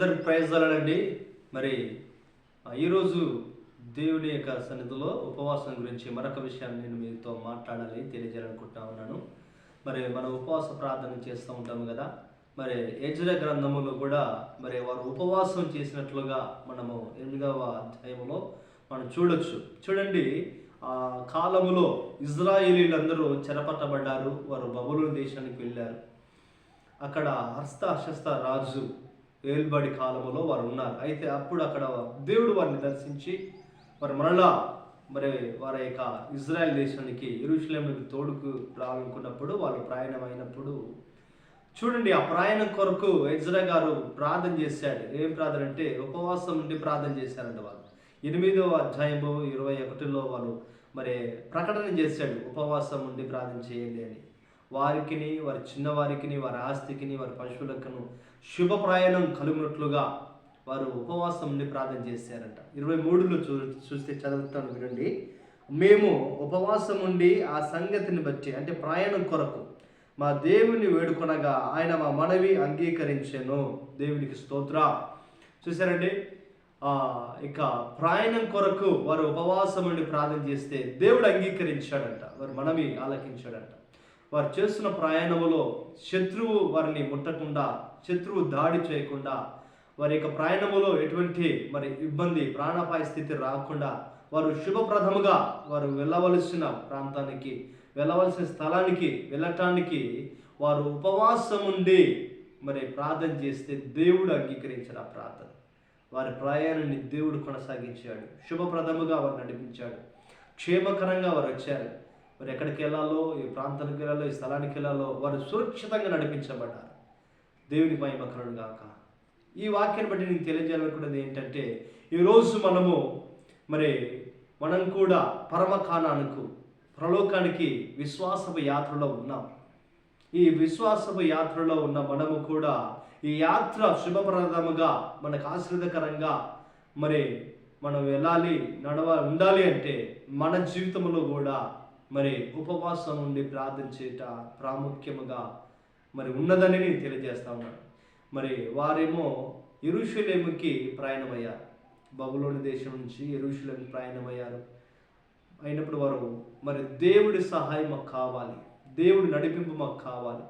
అందరికి ప్రయత్నాలండి మరి ఈరోజు దేవుని యొక్క సన్నిధిలో ఉపవాసం గురించి మరొక విషయాన్ని నేను మీతో మాట్లాడాలి తెలియజేయాలనుకుంటా ఉన్నాను. మరి మనం ఉపవాస ప్రార్థన చేస్తూ ఉంటాము కదా. మరి యజ్ర గ్రంథములో కూడా మరి వారు ఉపవాసం చేసినట్లుగా మనము ఎనిమిదవ అధ్యాయంలో మనం చూడొచ్చు. చూడండి ఆ కాలములో ఇజ్రాయేలీలందరూ చెరపట్టబడ్డారు వారు బబులు దేశానికి వెళ్ళారు. అక్కడ హస్త హస్త రాజు ఏల్బడి కాలంలో వారు ఉన్నారు అయితే అప్పుడు అక్కడ దేవుడు వారిని దర్శించి వారు మరలా మరి వారి యొక్క ఇజ్రాయెల్ దేశానికి ఇరుషులేములకు తోడుకు రావాలనుకున్నప్పుడు వాళ్ళు ప్రయాణం అయినప్పుడు చూడండి ఆ ప్రయాణం కొరకు ఎజ్రా గారు ప్రార్థన చేశాడు. ఏం ప్రార్థన అంటే ఉపవాసం నుండి ప్రార్థన చేశారంట వాళ్ళు. ఎనిమిదవ అధ్యాయము ఇరవై ఒకటిలో వాళ్ళు మరి ప్రకటన చేశాడు ఉపవాసం ఉండి ప్రార్థన చేయండి అని. వారికిని వారి చిన్నవారికిని వారి ఆస్తికిని వారి పశువులకును శుభ ప్రయాణం కలుగునట్లుగా వారు ఉపవాసం ఉండి ప్రార్థన చేశారంట. ఇరవై మూడులో చూ చూస్తే చదువుతాను వినండి. మేము ఉపవాసం ఉండి ఆ సంగతిని బట్టి అంటే ప్రయాణం కొరకు మా దేవుని వేడుకొనగా ఆయన మా మనవి అంగీకరించాను. దేవునికి స్తోత్ర. చూసారండి ఇక ప్రయాణం కొరకు వారు ఉపవాసం ఉండి ప్రార్థన చేస్తే దేవుడు అంగీకరించాడంట. వారు మనవి ఆలకించాడంట. వారు చేస్తున్న ప్రయాణములో శత్రువు వారిని ముట్టకుండా శత్రువు దాడి చేయకుండా వారి యొక్క ప్రయాణములో ఎటువంటి మరి ఇబ్బంది ప్రాణాపాయ స్థితి రాకుండా వారు శుభప్రదముగా వారు వెళ్ళవలసిన ప్రాంతానికి వెళ్ళవలసిన స్థలానికి వెళ్ళటానికి వారు ఉపవాసం ఉండి మరి ప్రార్థన చేస్తే దేవుడు అంగీకరించిన ప్రార్థన. వారి ప్రయాణాన్ని దేవుడు కొనసాగించాడు. శుభప్రదముగా వారు నడిపించాడు. క్షేమకరంగా వారు వచ్చారు. మరి ఎక్కడికి వెళ్ళాలో ఈ ప్రాంతానికి వెళ్ళాలో ఈ స్థలానికి వెళ్ళాలో వారు సురక్షితంగా నడిపించబడ్డారు. దేవుని మహిమకరుడు గాక. ఈ వాక్యాన్ని బట్టి నేను తెలియజేయాలనుకున్నది ఏంటంటే ఈరోజు మనము మరి మనం కూడా పరమకాణానికి ప్రలోకానికి విశ్వాసపు యాత్రలో ఉన్నాం. ఈ విశ్వాసపు యాత్రలో ఉన్న మనము కూడా ఈ యాత్ర శుభప్రదముగా మనకు ఆశ్రదకరంగా మరి మనం వెళ్ళాలి నడవ ఉండాలి అంటే మన జీవితంలో కూడా మరి ఉపవాసం ఉండి ప్రార్థన చేయట ప్రాముఖ్యముగా మరి ఉన్నదని నేను తెలియజేస్తా ఉన్నాను. మరి వారేమో ఎరుషులేముకి ప్రయాణమయ్యారు. బబులోని దేశం నుంచి ఎరుషులేము ప్రయాణమయ్యారు. అయినప్పుడు వారు మరి దేవుడి సహాయం మాకు కావాలి. దేవుడి నడిపింపు మాకు కావాలి.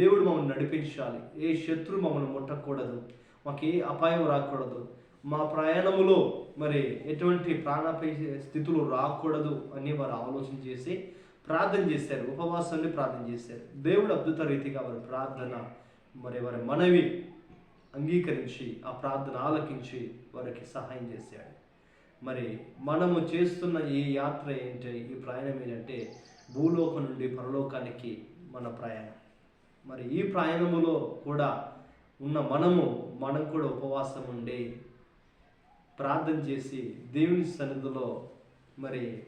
దేవుడు మమ్మల్ని నడిపించాలి. ఏ శత్రు మమ్మల్ని ముట్టకూడదు. మాకు ఏ అపాయం రాకూడదు. మా ప్రయాణములో మరి ఎటువంటి ప్రాణపై స్థితులు రాకూడదు అని వారు ఆలోచన చేసి ప్రార్థన చేశారు. ఉపవాసాన్ని ప్రార్థన చేశారు. దేవుడు అద్భుత రీతిగా వారి ప్రార్థన మరి వారి మనవి అంగీకరించి ఆ ప్రార్థన ఆలకించి వారికి సహాయం చేశాడు. మరి మనము చేస్తున్న ఈ యాత్ర ఏంటి? ఈ ప్రయాణం ఏంటంటే భూలోకం నుండి పరలోకానికి మన ప్రయాణం. మరి ఈ ప్రయాణములో కూడా ఉన్న మనము మనం కూడా ఉపవాసం ఉండి ప్రార్థన చేసి దేవుని సన్నిధిలో మరి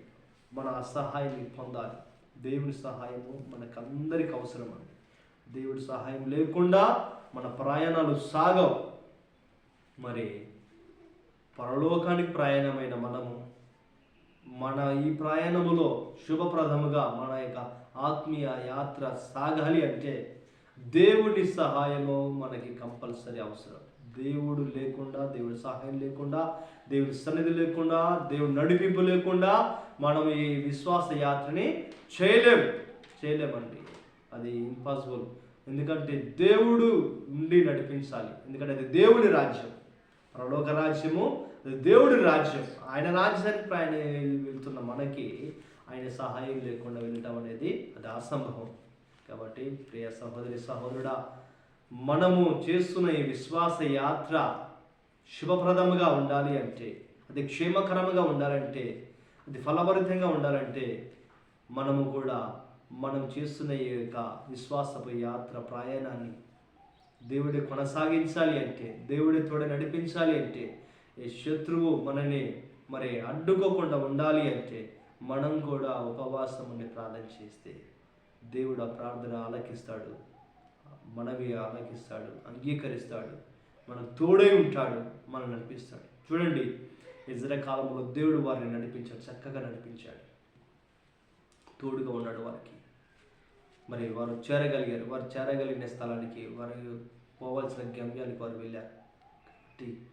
మన సహాయాన్ని పొందాలి. దేవుని సహాయము మనకందరికి అవసరం అండి. దేవుడి సహాయం లేకుండా మన ప్రయాణాలు సాగవు. మరి పరలోకానికి ప్రయాణమైన మనము మన ఈ ప్రయాణములో శుభప్రదముగా మన యొక్క ఆత్మీయ యాత్ర సాగాలి అంటే దేవుడి సహాయము మనకి కంపల్సరీ అవసరం. దేవుడు లేకుండా దేవుడి సహాయం లేకుండా దేవుడి సన్నిధి లేకుండా దేవుడి నడిపింపు లేకుండా మనం ఈ విశ్వాస యాత్రని చేయలేము చేయలేమండి. అది ఇంపాసిబుల్ ఎందుకంటే దేవుడు ఉండి నడిపించాలి. ఎందుకంటే అది దేవుడి రాజ్యం. పరలోక రాజ్యము అది దేవుడి రాజ్యం. ఆయన రాజ్యానికి ప్రయాణ వెళ్తున్న మనకి ఆయన సహాయం లేకుండా వెళ్ళటం అనేది అది అసంభవం. కాబట్టి ప్రియ సహోదరి సహోదరుడా మనము చేస్తున్న ఈ విశ్వాస యాత్ర శుభప్రదముగా ఉండాలి అంటే అది క్షేమకరముగా ఉండాలంటే అది ఫలభరితంగా ఉండాలంటే మనము కూడా మనం చేస్తున్న ఈ యొక్క విశ్వాసపు యాత్ర ప్రయాణాన్ని దేవుడి కొనసాగించాలి అంటే దేవుడి తోడ నడిపించాలి అంటే ఈ శత్రువు మనని మరి అడ్డుకోకుండా ఉండాలి అంటే మనం కూడా ఉపవాసం ఉండి ప్రార్థన చేస్తే దేవుడు ఆ ప్రార్థన ఆలకిస్తాడు. మనవి ఆలకిస్తాడు అంగీకరిస్తాడు మనకు తోడై ఉంటాడు మనం నడిపిస్తాడు. చూడండి ఇజ్ర కాలంలో దేవుడు వారిని నడిపించాడు చక్కగా నడిపించాడు. తోడుగా ఉన్నాడు వారికి. మరి వారు చేరగలిగారు వారు చేరగలిగిన స్థలానికి వారు పోవాల్సిన గమ్యానికి వారు వెళ్ళారు. కాబట్టి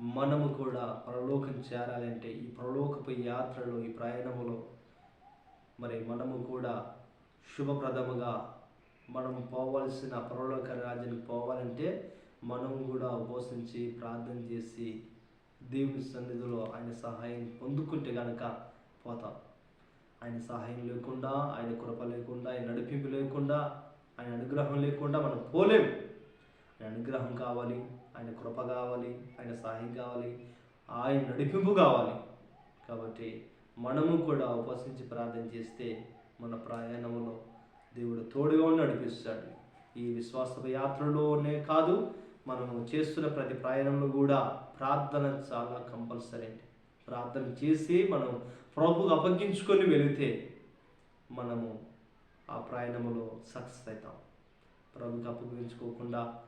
మనము కూడా పరలోకం చేరాలంటే ఈ పరలోకపు యాత్రలో ఈ ప్రయాణములో మరి మనము కూడా శుభప్రదముగా మనం పోవలసిన పరలోక రాజ్యానికి పోవాలంటే మనం కూడా ఉపవసించి ప్రార్థన చేసి దేవుని సన్నిధిలో ఆయన సహాయం పొందుకుంటే కనుక పోతాం. ఆయన సహాయం లేకుండా ఆయన కృప లేకుండా ఆయన నడిపింపు లేకుండా ఆయన అనుగ్రహం లేకుండా మనం పోలేము ఆయన అనుగ్రహం కావాలి ఆయన కృప కావాలి ఆయన సహాయం కావాలి ఆయన నడిపింపు కావాలి. కాబట్టి మనము కూడా ఉపసించి ప్రార్థన చేస్తే మన ప్రయాణంలో దేవుడు తోడుగా ఉండి నడిపిస్తాడు. ఈ విశ్వాస యాత్రలోనే కాదు మనము చేస్తున్న ప్రతి ప్రయాణంలో కూడా ప్రార్థన చాలా కంపల్సరీ అండి. ప్రార్థన చేసి మనం ప్రభుకు అప్పగించుకొని వెళితే మనము ఆ ప్రయాణంలో సక్సెస్ అవుతాం. ప్రభుకి అప్పగించుకోకుండా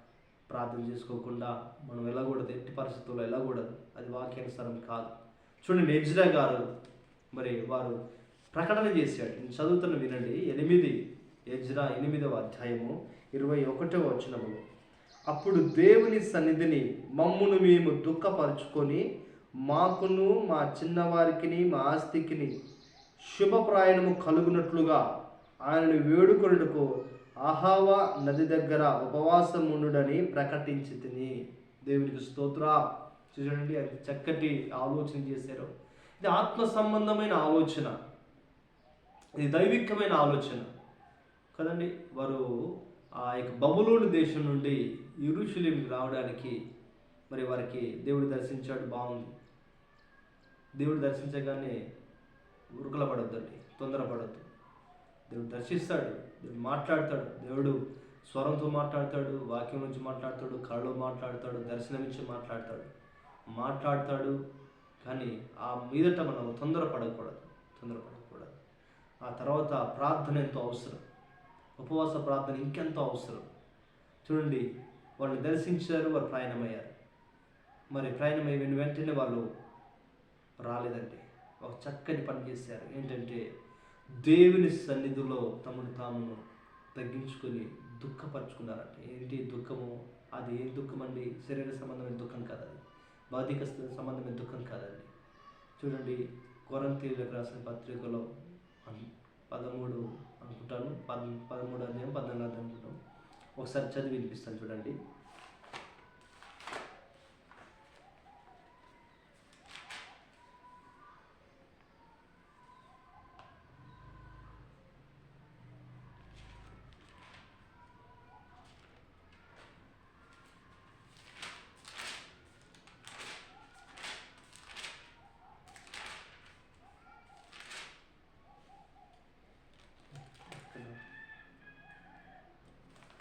ప్రార్థన చేసుకోకుండా మనం వెళ్ళకూడదు ఎట్టి పరిస్థితుల్లో వెళ్ళకూడదు. అది వాక్యానుసారం కాదు. చూడండి ఎజ్రా గారు మరి వారు ప్రకటన చేశాడు. నేను చదువుతున్న వినండి. ఎనిమిది యజ్రా ఎనిమిదవ అధ్యాయము ఇరవై ఒకటవ వచనము. అప్పుడు దేవుని సన్నిధిని మమ్మును మేము దుఃఖపరుచుకొని మాకును మా చిన్నవారికిని మా ఆస్తికిని శుభప్రాయణము కలుగునట్లుగా ఆయనను వేడుకొనుటకు అహావా నది దగ్గర ఉపవాసం ఉండుడని ప్రకటించి తిని దేవునికి స్తోత్ర. చూడండి అది చక్కటి ఆలోచన చేశారు. ఇది ఆత్మ సంబంధమైన ఆలోచన. ఇది దైవికమైన ఆలోచన. కదండి వారు ఆ యొక్క బబులోని దేశం నుండి ఇరుషులేమికి రావడానికి మరి వారికి దేవుడు దర్శించాడు బాగుంది. దేవుడు దర్శించగానే ఉరుకుల పడొద్దండి తొందరపడద్దు. దేవుడు దర్శిస్తాడు దేవుడు మాట్లాడతాడు దేవుడు స్వరంతో మాట్లాడతాడు వాక్యం నుంచి మాట్లాడతాడు కళలో మాట్లాడతాడు దర్శనమిచ్చి మాట్లాడతాడు. మాట్లాడతాడు కానీ ఆ మీదట మనం తొందరపడకూడదు తొందరపడకూడదు. ఆ తర్వాత ప్రార్థన ఎంతో అవసరం. ఉపవాస ప్రార్థన ఇంకెంతో అవసరం. చూడండి వాళ్ళని దర్శించారు వారు ప్రయాణమయ్యారు. మరి ప్రయాణమయ్యిన వెంటనే వాళ్ళు రాలేదండి. ఒక చక్కని పని చేశారు. ఏంటంటే దేవుని సన్నిధిలో తమను తామును తగ్గించుకొని దుఃఖపరుచుకున్నారంట. ఏంటి దుఃఖము? అది ఏ దుఃఖం అండి శరీర సంబంధమైన దుఃఖం కాదండి అది భౌతిక సంబంధమైన దుఃఖం కాదండి. చూడండి కొరంతీలకు రాసిన పత్రికలో పదమూడు అనుకుంటాను. పద్ పదమూడు అధ్యాయం పద్నాలుగు అధ్యాయం అనుకుంటాం. ఒకసారి చదివి వినిపిస్తాను చూడండి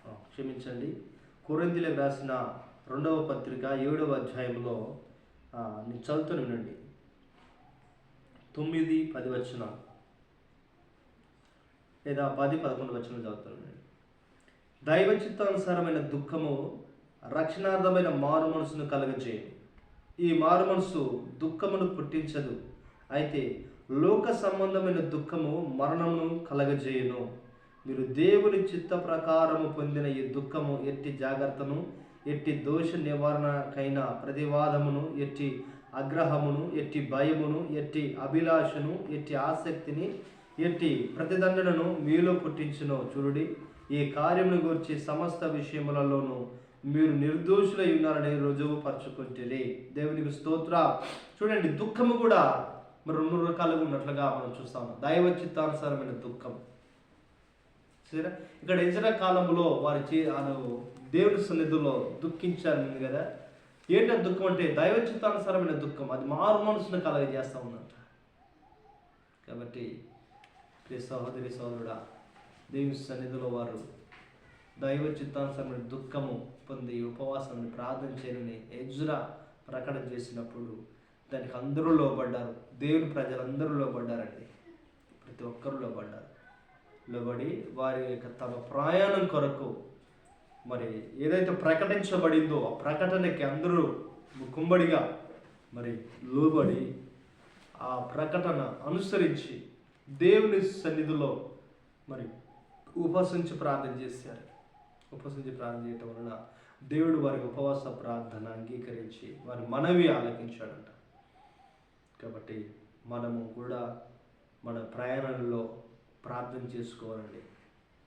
ఆ, క్షమించండి. కొరింథీలకు రాసిన రెండవ పత్రిక ఏడవ అధ్యాయంలో ఆ, ఉండండి వినండి. తొమ్మిది పది వచ్చిన లేదా పది పదకొండు వచ్చిన చదువుతూ వినండి. దైవ చిత్తానుసారమైన దుఃఖము రక్షణార్థమైన మారు మనసును కలగజేయు ఈ మారు మనసు దుఃఖమును పుట్టించదు. అయితే లోక సంబంధమైన దుఃఖము మరణమును కలగజేయును. మీరు దేవుని చిత్త ప్రకారము పొందిన ఈ దుఃఖము ఎట్టి జాగ్రత్తను ఎట్టి దోష నివారణకైన ప్రతివాదమును ఎట్టి అగ్రహమును ఎట్టి భయమును ఎట్టి అభిలాషను ఎట్టి ఆసక్తిని ఎట్టి ప్రతిదండనను మీలో పుట్టించును. చూడుడి ఈ కార్యమును గురించి సమస్త విషయములలోనూ మీరు నిర్దోషులై ఉన్నారని రుజువు పరచుకుంటుంది దేవునికి స్తోత్ర చూడండి దుఃఖము కూడా మరి రెండు రకాలుగా ఉన్నట్లుగా మనం చూస్తాము. దైవ చిత్తానుసారమైన దుఃఖం. చూసారా ఇక్కడ ఎజరా కాలంలో వారి చే వారు దేవుని సన్నిధిలో దుఃఖించారు ఉంది కదా. ఏంటో దుఃఖం అంటే దైవ చిత్తానుసారమైన దుఃఖం. అది మారు మనసును కలగజేస్తూ ఉందంట. కాబట్టి ప్రియ సహోదరి సోదరుడా దేవుని సన్నిధిలో వారు దైవ చిత్తానుసారమైన దుఃఖము పొంది ఉపవాసాన్ని ప్రార్థన చేయని ఎజ్రా ప్రకటన చేసినప్పుడు దానికి అందరూ లోబడ్డారు. దేవుని ప్రజలందరూ లోబడ్డారండి. ప్రతి ఒక్కరూ లోబడ్డారు. లోబడి వారి యొక్క తమ ప్రయాణం కొరకు మరి ఏదైతే ప్రకటించబడిందో ఆ ప్రకటనకి అందరూ కుంబడిగా మరి లోబడి ఆ ప్రకటన అనుసరించి దేవుని సన్నిధిలో మరి ఉపసించి ప్రార్థన చేశారు. ఉపసించి ప్రార్థన చేయటం వలన దేవుడు వారి ఉపవాస ప్రార్థన అంగీకరించి వారి మనవి ఆలకించాడంట. కాబట్టి మనము కూడా మన ప్రయాణంలో ప్రార్థన చేసుకోవాలండి.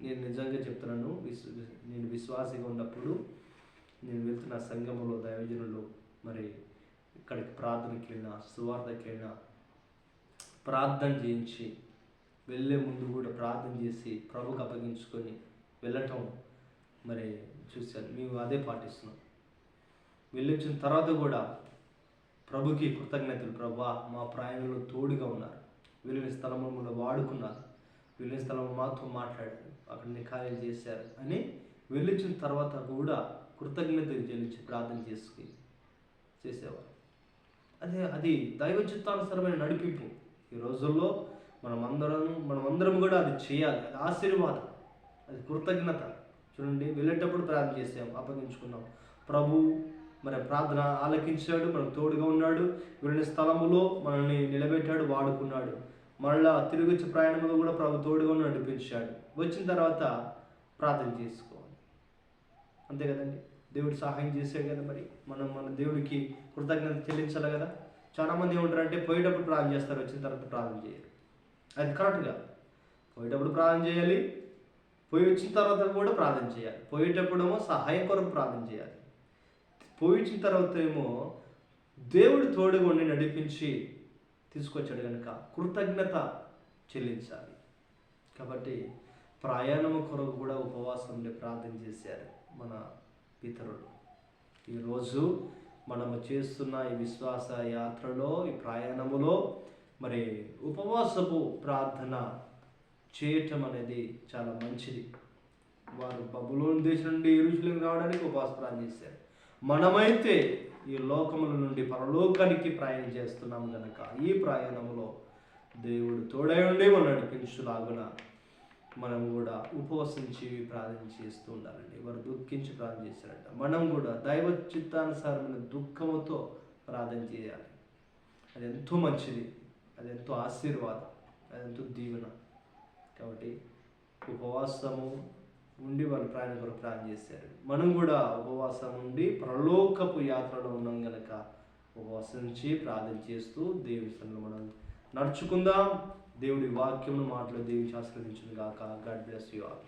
నేను నిజంగా చెప్తున్నాను విశ్వ నేను విశ్వాసిగా ఉన్నప్పుడు నేను వెళ్తున్న సంఘములో దైవజనులు మరి ఇక్కడికి ప్రార్థనకి వెళ్ళినా సువార్తకి వెళ్ళినా ప్రార్థన చేయించి వెళ్ళే ముందు కూడా ప్రార్థన చేసి ప్రభుకు అప్పగించుకొని వెళ్ళటం మరి చూశాను. మేము అదే పాటిస్తున్నాం. వెళ్ళొచ్చిన తర్వాత కూడా ప్రభుకి కృతజ్ఞతలు. ప్రభా మా ప్రయాణంలో తోడుగా ఉన్నారు. వెళ్ళిన స్థలములో వాడుకున్నారు. వెళ్ళిన స్థలం మాతో మాట్లాడారు అక్కడ ఖాళీ చేశారు అని వెళ్ళొచ్చిన తర్వాత కూడా కృతజ్ఞతలు చెల్లించి ప్రార్థన చేసుకుని చేసేవారు. అదే అది దైవ చిత్తానుసరమైన నడిపింపు. ఈ రోజుల్లో మనమందరం మనమందరం కూడా అది చేయాలి. అది ఆశీర్వాదం. అది కృతజ్ఞత. చూడండి వెళ్ళేటప్పుడు ప్రార్థన చేసాం అప్పగించుకున్నాం. ప్రభు మరి ప్రార్థన ఆలకించాడు మనకు తోడుగా ఉన్నాడు. వెళ్ళిన స్థలములో మనల్ని నిలబెట్టాడు వాడుకున్నాడు. మళ్ళా తిరిగి వచ్చే ప్రయాణంలో కూడా ప్రభు తోడుగా నడిపించాడు. వచ్చిన తర్వాత ప్రార్థన చేసుకోవాలి. అంతే కదండి? దేవుడు సహాయం చేసాడు కదా మరి. మనం మన దేవుడికి కృతజ్ఞత చెల్లించాలి కదా. చాలామంది ఏమంటారంటే పోయేటప్పుడు ప్రార్థన చేస్తారు వచ్చిన తర్వాత ప్రార్థన చేయరు అది కరెక్ట్గా పోయేటప్పుడు ప్రార్థన చేయాలి. పోయి వచ్చిన తర్వాత కూడా ప్రార్థన చేయాలి. పోయేటప్పుడేమో సహాయం కొరకు ప్రార్థన చేయాలి. పోయి వచ్చిన తర్వాత ఏమో దేవుడు తోడుగా ఉండి నడిపించి తీసుకొచ్చాడు కనుక కృతజ్ఞత చెల్లించాలి. కాబట్టి ప్రయాణము కొరకు కూడా ఉపవాసం ఉండి ప్రార్థన చేశారు మన పితరుడు. ఈరోజు మనము చేస్తున్న ఈ విశ్వాస యాత్రలో ఈ ప్రయాణములో మరి ఉపవాసపు ప్రార్థన చేయటం అనేది చాలా మంచిది. వారు బబులోని దేశం నుండి ఇరుషులకు రావడానికి ఉపవాస ప్రార్థన చేశారు. మనమైతే ఈ లోకముల నుండి పరలోకానికి ప్రయాణం చేస్తున్నాం కనుక ఈ ప్రయాణంలో దేవుడు తోడై ఉండి మనం నడిపించులాగున మనం కూడా ఉపవసించి ప్రార్థన చేస్తూ ఉండాలండి. వారు దుఃఖించి ప్రార్థన చేశారంట. మనం కూడా దైవ చిత్తానుసారమైన దుఃఖముతో ప్రార్థన చేయాలి. అది ఎంతో మంచిది. అది ఎంతో ఆశీర్వాదం. అది ఎంతో దీవెన. కాబట్టి ఉపవాసము ఉండి వాళ్ళు ప్రయాణ కొరకు ప్రార్థన చేశారు. మనం కూడా ఉపవాసం ఉండి ప్రలోకపు యాత్రలో ఉన్నాం గనక ఉపవాసించి ప్రార్థన చేస్తూ దేవుని సన్నిధిలో మనం నడుచుకుందాం. దేవుడి వాక్యం మాటలు దేవుని ఆశీర్వదించును గాక గాడ్ బ్లెస్ యూ ఆల్